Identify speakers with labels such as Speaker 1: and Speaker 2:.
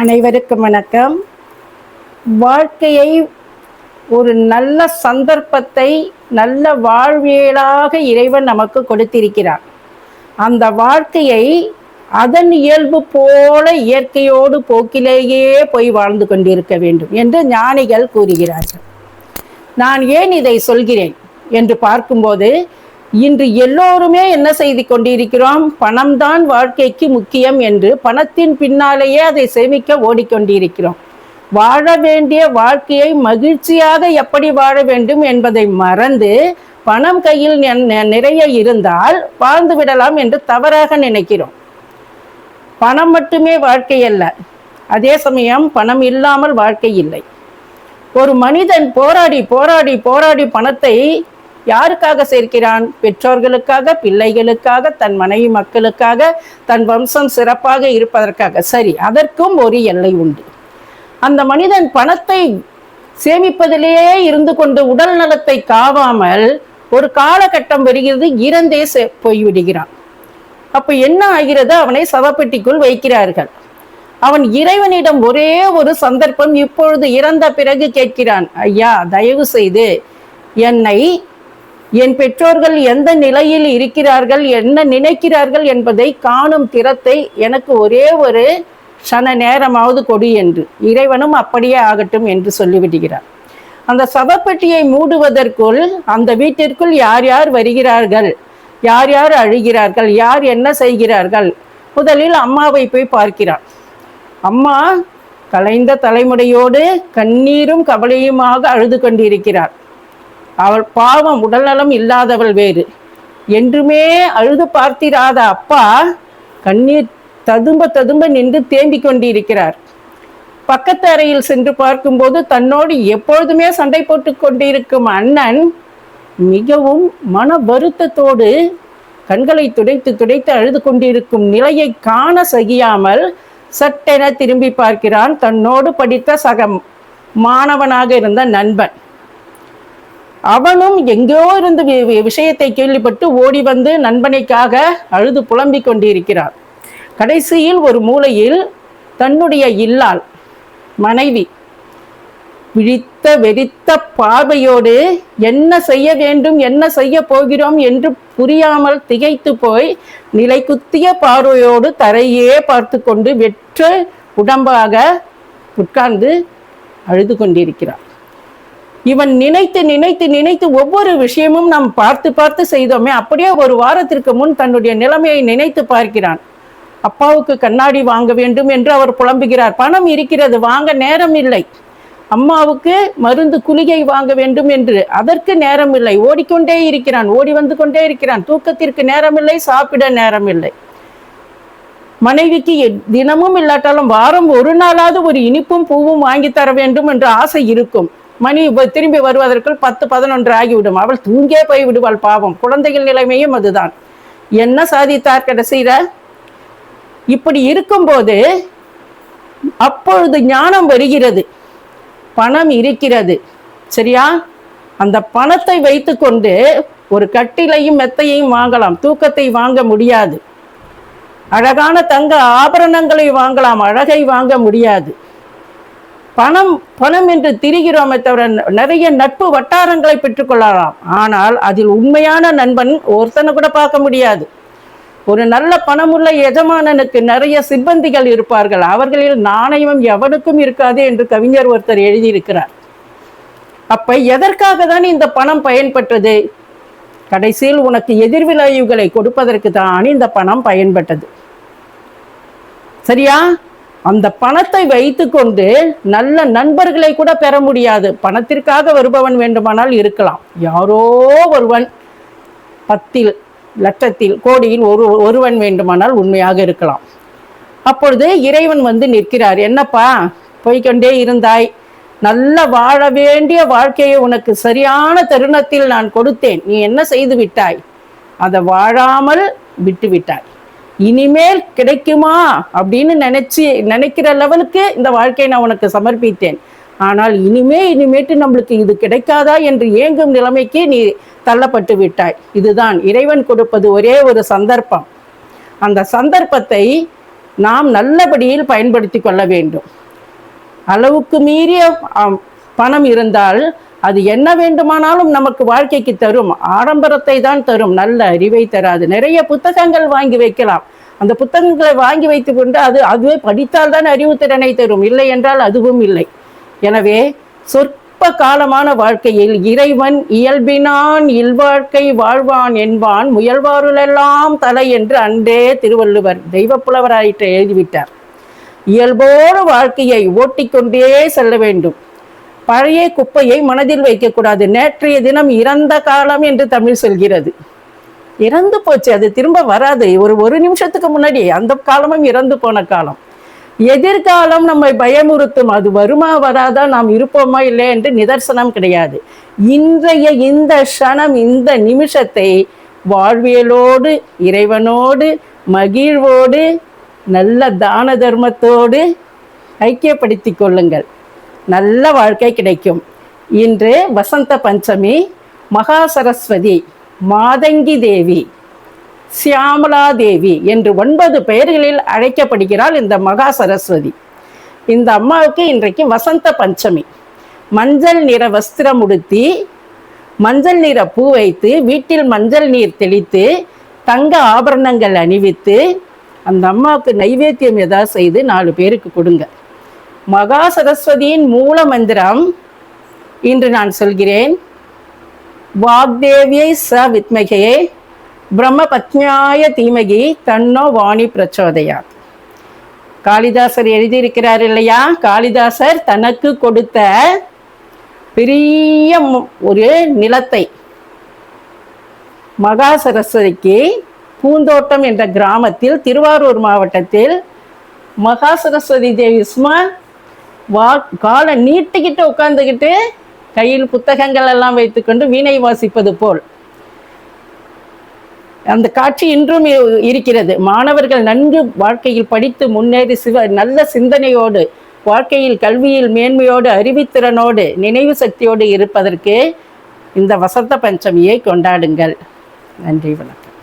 Speaker 1: அனைவருக்கும் வணக்கம். வாழ்க்கையை ஒரு நல்ல சந்தர்ப்பத்தை நல்ல வாழ்வியலாக இறைவன் நமக்கு கொடுத்திருக்கிறார். அந்த வாழ்க்கையை அதன் இயல்பு போல இயற்கையோடு போக்கிலேயே போய் வாழ்ந்து கொண்டிருக்க வேண்டும் என்று ஞானிகள் கூறுகிறார்கள். நான் ஏன் இதை சொல்கிறேன் என்று பார்க்கும்போது இன்று எல்லோருமே என்ன செய்து கொண்டிருக்கிறோம்? பணம்தான் வாழ்க்கைக்கு முக்கியம் என்று பணத்தின் பின்னாலேயே அதை சேமிக்க ஓடிக்கொண்டிருக்கிறோம். வாழ வேண்டிய வாழ்க்கையை மகிழ்ச்சியாக எப்படி வாழ வேண்டும் என்பதை மறந்து பணம் கையில் நெ- நிறைய இருந்தால் வாழ்ந்து விடலாம் என்று தவறாக நினைக்கிறோம். பணம் மட்டுமே வாழ்க்கை அல்ல. அதே சமயம் பணம் இல்லாமல் வாழ்க்கை இல்லை. ஒரு மனிதன் போராடி போராடி போராடி பணத்தை யாருக்காக சேர்க்கிறான்? பெற்றோர்களுக்காக பிள்ளைகளுக்காக தன் மனைவி மக்களுக்காக தன் வம்சம் சிறப்பாக இருப்பதற்காக. சரி அதற்கும் ஒரு எல்லை உண்டு. அந்த மனிதன் பணத்தை சேமிப்பதிலேயே இருந்து கொண்டு உடல் நலத்தை காவாமல் ஒரு காலகட்டம் வருகிறது இறந்தே செ- போய்விடுகிறான். அப்ப என்ன ஆகிறது? அவனை சவப்பெட்டிக்குள் வைக்கிறார்கள். அவன் இறைவனிடம் ஒரே ஒரு சந்தர்ப்பம் இப்பொழுது இறந்த பிறகு கேட்கிறான் ஐயா தயவு செய்து என்னை என் பெற்றோர்கள் எந்த நிலையில் இருக்கிறார்கள் என்ன நினைக்கிறார்கள் என்பதை காணும் திறத்தை எனக்கு ஒரே ஒரு சன நேரமாவது கொடு என்று. இறைவனும் அப்படியே ஆகட்டும் என்று சொல்லிவிடுகிறார். அந்த சவப்பட்டியை மூடுவதற்குள் அந்த வீட்டிற்குள் யார் யார் வருகிறார்கள் யார் யார் அழுகிறார்கள் யார் என்ன செய்கிறார்கள் முதலில் அம்மாவை போய் பார்க்கிறான் அம்மா கலைந்த தலைமுடியோடு கண்ணீரும் கவலையுமாக அழுது கொண்டிருக்கிறார். அவள் பாவம் உடல்நலம் இல்லாதவள் வேறு. என்றுமே அழுது பார்த்திராத அப்பா கண்ணீர் ததும்ப ததும்ப நின்று தேம்பிக் கொண்டிருக்கிறார். பக்கத்து அறையில் சென்று பார்க்கும்போது தன்னோடு எப்பொழுதுமே சண்டை போட்டுக் கொண்டிருக்கும் அண்ணன் மிகவும் மன வருத்தத்தோடு கண்களை துடைத்து துடைத்து அழுது கொண்டிருக்கும் நிலையை காண சகியாமல் சட்டென திரும்பி பார்க்கிறான். தன்னோடு படித்த சகம் மாணவனாக இருந்த நண்பன். அவனும் எங்கேயோ இருந்து வி- விஷயத்தை கேள்விப்பட்டு ஓடி வந்து நண்பனைக்காக அழுது புலம்பிக் கொண்டிருக்கிறார். கடைசியில் ஒரு மூலையில் தன்னுடைய இல்லாள் மனைவி விழித்த வெறித்த பார்வையோடு என்ன செய்ய வேண்டும் என்ன செய்ய போகிறோம் என்று புரியாமல் திகைத்து போய் நிலை குத்திய பார்வையோடு தரையே பார்த்து கொண்டு வெற்ற உடம்பாக உட்கார்ந்து அழுது கொண்டிருக்கிறார். இவன் நினைத்து நினைத்து நினைத்து ஒவ்வொரு விஷயமும் நாம் பார்த்து பார்த்து செய்தோமே அப்படியே ஒரு வாரத்திற்கு முன் தன்னுடைய நிலைமையை நினைத்து பார்க்கிறான். அப்பாவுக்கு கண்ணாடி வாங்க வேண்டும் என்று அவர் புலம்புகிறார். பணம் இருக்கிறது வாங்க நேரம் இல்லை. அம்மாவுக்கு மருந்து குளிகை வாங்க வேண்டும் என்று அதற்கு நேரம் இல்லை. ஓடிக்கொண்டே இருக்கிறான் ஓடி வந்து கொண்டே இருக்கிறான். தூக்கத்திற்கு நேரம் இல்லை சாப்பிட நேரம் இல்லை. மனைவிக்கு தினமும் இல்லாட்டாலும் வாரம் ஒரு நாளாவது ஒரு இனிப்பும் பூவும் வாங்கி தர வேண்டும் என்ற ஆசை இருக்கும். மணி திரும்பி வருவதற்குள் பத்து பதினொன்று ஆகிவிடும். அவள் தூங்கே போய் விடுவாள் பாவம். குழந்தைகள் நிலைமையும் அதுதான். என்ன சாதித்தார் கடைசியில இப்படி இருக்கும்போது அப்பொழுது ஞானம் வருகிறது. பணம் இருக்கிறது. சரியா? அந்த பணத்தை வைத்துக்கொண்டு ஒரு கட்டிலையும் மெத்தையையும் வாங்கலாம். தூக்கத்தை வாங்க முடியாது. அழகான தங்க ஆபரணங்களை வாங்கலாம். அழகை வாங்க முடியாது. பணம் பணம் என்று திரிகிறோமே தவிர நிறைய நட்பு வட்டாரங்களை பெற்றுக்கொள்ளலாம். ஆனால் அதில் உண்மையான நண்பன் ஒருத்தனை கூட பார்க்க முடியாது. ஒரு நல்ல பணமுள்ள எஜமானனுக்கு நிறைய சிப்பந்திகள் இருப்பார்கள். அவர்களில் நாணயம் எவனுக்கும் இருக்காது என்று கவிஞர் ஒருத்தர் எழுதியிருக்கிறார். அப்ப எதற்காக தான் இந்த பணம் பயன்பட்டது? கடைசியில் உனக்கு எதிர்விளைவுகளை கொடுப்பதற்கு தான் இந்த பணம் பயன்பட்டது. சரியா? அந்த பணத்தை வைத்துக்கொண்டு நல்ல நண்பர்களை கூட பெற முடியாது. பணத்திற்காக வருபவன் வேண்டுமானால் இருக்கலாம். யாரோ ஒருவன் பத்தில் லட்சத்தில் கோடியில் ஒரு ஒருவன் வேண்டுமானால் உண்மையாக இருக்கலாம். அப்பொழுது இறைவன் வந்து நிற்கிறார். என்னப்பா போய்க்கொண்டே இருந்தாய். நல்ல வாழ வேண்டிய வாழ்க்கையை உனக்கு சரியான தருணத்தில் நான் கொடுத்தேன். நீ என்ன செய்து விட்டாய்? அதை வாழாமல் விட்டு விட்டாய். இனிமேல் கிடைக்குமா அப்படின்னு நினைச்சு நினைக்கிற லெவலுக்கு இந்த வாழ்க்கையை நான் உனக்கு சமர்ப்பித்தேன். ஆனால் இனிமே இனிமேட்டு நம்மளுக்கு இது கிடைக்காதா என்று ஏங்கும் நிலைமைக்கு நீ தள்ளப்பட்டு விட்டாய். இதுதான் இறைவன் கொடுப்பது ஒரே ஒரு சந்தர்ப்பம். அந்த சந்தர்ப்பத்தை நாம் நல்லபடியில் பயன்படுத்தி கொள்ள வேண்டும். அளவுக்கு மீறிய பணம் இருந்தால் அது என்ன வேண்டுமானாலும் நமக்கு வாழ்க்கைக்கு தரும். ஆடம்பரத்தை தான் தரும். நல்ல அறிவை தராது. நிறைய புத்தகங்கள் வாங்கி வைக்கலாம். அந்த புத்தகங்களை வாங்கி வைத்து கொண்டு அது அதுவே படித்தால் தான் அறிவுத்திறனை தரும். இல்லை என்றால் அதுவும் இல்லை. எனவே சொற்ப காலமான வாழ்க்கையில் இறைவன் இயல்பினான் இல்வாழ்க்கை வாழ்வான் என்பான் முயல்வாருளெல்லாம் தலை என்று அன்றே திருவள்ளுவர் தெய்வப்புலவராயிற்று எழுதிவிட்டார். இயல்போடு வாழ்க்கையை ஓட்டிக்கொண்டே செல்ல வேண்டும். பழைய குப்பையை மனதில் வைக்கக்கூடாது. நேற்றைய தினம் இறந்த காலம் என்று தமிழ் சொல்கிறது. இறந்து போச்சு அது திரும்ப வராது. ஒரு ஒரு நிமிஷத்துக்கு முன்னாடி அந்த காலமும் இறந்து போன காலம். எதிர்காலம் நம்மை பயமுறுத்தும். அது வருமா வராதா நாம் இருப்போமா இல்லை என்று நிதர்சனம் கிடையாது. இன்றைய இந்த க்ஷணம் இந்த நிமிஷத்தை வாழ்வியலோடு இறைவனோடு மகிழ்வோடு நல்ல தான தர்மத்தோடு ஐக்கியப்படுத்திக் கொள்ளுங்கள். நல்ல வாழ்க்கை கிடைக்கும். இன்று வசந்த பஞ்சமி மகா சரஸ்வதி மாதங்கி தேவி சியாமலா தேவி என்று ஒன்பது பெயர்களில் அழைக்கப்படுகிறாள் இந்த மகா சரஸ்வதி. இந்த அம்மாவுக்கு இன்றைக்கு வசந்த பஞ்சமி. மஞ்சள் நிற வஸ்திரம் உடுத்தி மஞ்சள் நிற பூ வைத்து வீட்டில் மஞ்சள் நீர் தெளித்து தங்க ஆபரணங்கள் அணிவித்து அந்த அம்மாவுக்கு நைவேத்தியம் ஏதாவது செய்து நாலு பேருக்கு கொடுங்க. மகா சரஸ்வதியின் மூல மந்திரம் இன்று நான் சொல்கிறேன். வாக்தேவியை ச வித்மகே பிரம்ம பத்னியாய தீமகி தன்னோ வாணி பிரச்சோதயாத். காளிதாசர் எழுதியிருக்கிறார் இல்லையா? காளிதாசர் தனக்கு கொடுத்த பெரிய ஒரு நிலத்தை மகா சரஸ்வதிக்கு பூந்தோட்டம் என்ற கிராமத்தில் திருவாரூர் மாவட்டத்தில் மகா சரஸ்வதி தேவி சுமார் வா காலை நீட்டிக்கிட்டு உட்காந்துக்கிட்டு கையில் புத்தகங்கள் எல்லாம் வைத்துக்கொண்டு வீணை வாசிப்பது போல். அந்த காட்சி இன்றும் இருக்கிறது. மாணவர்கள் நன்கு வாழ்க்கையில் படித்து முன்னேறி சிவ நல்ல சிந்தனையோடு வாழ்க்கையில் கல்வியில் மேன்மையோடு அறிவுத்திறனோடு நினைவு சக்தியோடு இருப்பதற்கு இந்த வசந்த பஞ்சமியை கொண்டாடுங்கள். நன்றி வணக்கம்.